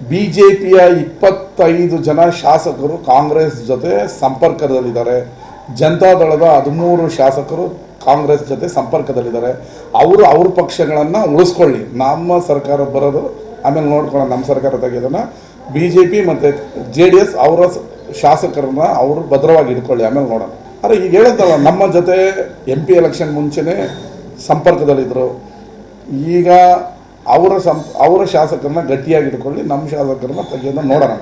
B J ಪಿಯ ಇಪ್ಪತ್ತೈದು ಜನ ಶಾಸಕರು ಕಾಂಗ್ರೆಸ್ ಜೊತೆ ಸಂಪರ್ಕದಲ್ಲಿದ್ದಾರೆ. ಜನತಾದಳದ ಹದಿಮೂರು ಶಾಸಕರು ಕಾಂಗ್ರೆಸ್ ಜೊತೆ ಸಂಪರ್ಕದಲ್ಲಿದ್ದಾರೆ. ಅವರು ಅವ್ರ ಪಕ್ಷಗಳನ್ನು ಉಳಿಸ್ಕೊಳ್ಳಿ. ನಮ್ಮ ಸರ್ಕಾರ ಬರೋದು, ಆಮೇಲೆ ನೋಡ್ಕೊಳ್ಳೋಣ, ನಮ್ಮ ಸರ್ಕಾರ ತೆಗೆಯೋದನ್ನು. ಬಿ ಜೆ ಪಿ ಮತ್ತು ಜೆ ಡಿ ಎಸ್ ಅವರ ಶಾಸಕರನ್ನ ಅವರು ಭದ್ರವಾಗಿ ಇಟ್ಕೊಳ್ಳಿ ಆಮೇಲೆ ನೋಡೋಣ. ಆದರೆ ಈಗ ಹೇಳುತ್ತಲ್ಲ ನಮ್ಮ ಜೊತೆ ಎಂ ಪಿ ಎಲೆಕ್ಷನ್ ಮುಂಚೆನೇ ಸಂಪರ್ಕದಲ್ಲಿದ್ದರು ಈಗ ಅವರ ಸಂ ಅವರ ಶಾಸಕರನ್ನ ಗಟ್ಟಿಯಾಗಿಟ್ಕೊಳ್ಳಿ ನಮ್ಮ ಶಾಸಕರನ್ನ ತೆಗೆಯೋದನ್ನ ನೋಡೋಣ.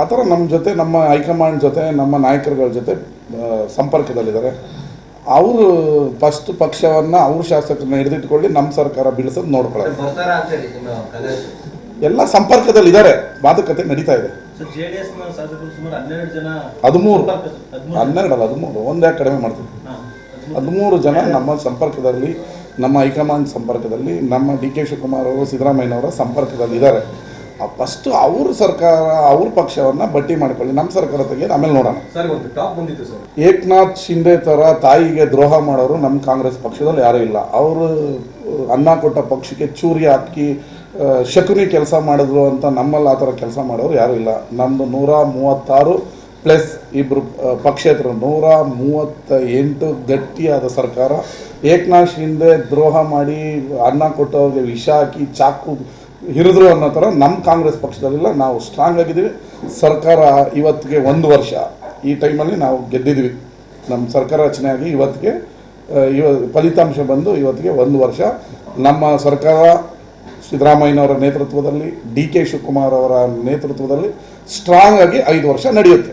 ಆ ಥರ ನಮ್ಮ ಜೊತೆ ನಮ್ಮ ಹೈಕಮಾಂಡ್ ಜೊತೆ ನಮ್ಮ ನಾಯಕರುಗಳ ಜೊತೆ ಸಂಪರ್ಕದಲ್ಲಿದ್ದಾರೆ. ಅವರು ಫಸ್ಟ್ ಪಕ್ಷವನ್ನು ಅವ್ರ ಶಾಸಕರನ್ನ ಹಿಡಿದಿಟ್ಕೊಳ್ಳಿ ನಮ್ಮ ಸರ್ಕಾರ ಬೀಳಿಸೋದು ನಿಮ್ಮ ಎಲ್ಲ ಸಂಪರ್ಕದಲ್ಲಿದ್ದಾರೆ. ಮಾತುಕತೆ ನಡೀತಾ ಇದೆ. ಸರ್ ಜೆಡಿಎಸ್ನ ಶಾಸಕರು ಸುಮಾರು ಹನ್ನೆರಡು ಜನ ಹದಿಮೂರು. ಹನ್ನೆರಡಲ್ಲ ಹದಿಮೂರು. ಒಂದೇ ಕಡಿಮೆ ಮಾಡ್ತೀವಿ. ಹದಿಮೂರು. ಜನ ನಮ್ಮ ಸಂಪರ್ಕದಲ್ಲಿ ನಮ್ಮ ಹೈಕಮಾಂಡ್ ಸಂಪರ್ಕದಲ್ಲಿ ನಮ್ಮ ಡಿ ಕೆ ಶಿವಕುಮಾರ್ ಅವರು ಸಿದ್ದರಾಮಯ್ಯನವರ ಸಂಪರ್ಕದಲ್ಲಿ ಇದ್ದಾರೆ. ಫಸ್ಟ್ ಅವ್ರ ಸರ್ಕಾರ ಅವ್ರ ಪಕ್ಷವನ್ನು ಬಟ್ಟಿ ಮಾಡ್ಕೊಳ್ಳಿ. ನಮ್ಮ ಸರ್ಕಾರ ತೆಗೆಯೋದು ಆಮೇಲೆ ನೋಡೋಣ. ಏಕ್ನಾಥ್ ಶಿಂದೆ ಥರ ತಾಯಿಗೆ ದ್ರೋಹ ಮಾಡೋರು ನಮ್ಮ ಕಾಂಗ್ರೆಸ್ ಪಕ್ಷದಲ್ಲಿ ಯಾರೂ ಇಲ್ಲ. ಅವರು ಅನ್ನ ಕೊಟ್ಟ ಪಕ್ಷಕ್ಕೆ ಚೂರಿ ಹಾಕಿ ಶಕುನಿ ಕೆಲಸ ಮಾಡಿದ್ರು ಅಂತ ನಮ್ಮಲ್ಲಿ ಆ ಥರ ಕೆಲಸ ಮಾಡೋರು ಯಾರೂ ಇಲ್ಲ. ನಮ್ಮದು ನೂರ ಮೂವತ್ತಾರು ಪ್ಲಸ್ ಇಬ್ಬರು ಪಕ್ಷೇತರ ನೂರ ಮೂವತ್ತ ಎಂಟು ಗಟ್ಟಿಯಾದ ಸರ್ಕಾರ. ಏಕನಾಥ್ ಶಿಂದೆ ದ್ರೋಹ ಮಾಡಿ ಅನ್ನ ಕೊಟ್ಟವ್ರಿಗೆ ವಿಷ ಹಾಕಿ ಚಾಕು ಹಿರಿದ್ರು ಅನ್ನೋ ಥರ ನಮ್ಮ ಕಾಂಗ್ರೆಸ್ ಪಕ್ಷದಲ್ಲಿಲ್ಲ ನಾವು ಸ್ಟ್ರಾಂಗ್ ಆಗಿದ್ದೀವಿ. ಸರ್ಕಾರ ಇವತ್ತಿಗೆ ಒಂದು ವರ್ಷ. ಈ ಟೈಮಲ್ಲಿ ನಾವು ಗೆದ್ದಿದ್ವಿ ನಮ್ಮ ಸರ್ಕಾರ ರಚನೆ ಆಗಿ ಇವತ್ತಿಗೆ ಇವ, ಫಲಿತಾಂಶ ಬಂದು ಇವತ್ತಿಗೆ ಒಂದು ವರ್ಷ. ನಮ್ಮ ಸರ್ಕಾರ ಸಿದ್ದರಾಮಯ್ಯನವರ ನೇತೃತ್ವದಲ್ಲಿ, ಡಿ ಕೆ ಶಿವಕುಮಾರ್ ಅವರ ನೇತೃತ್ವದಲ್ಲಿ ಸ್ಟ್ರಾಂಗ್ ಆಗಿ ಐದು ವರ್ಷ ನಡೆಯುತ್ತೆ.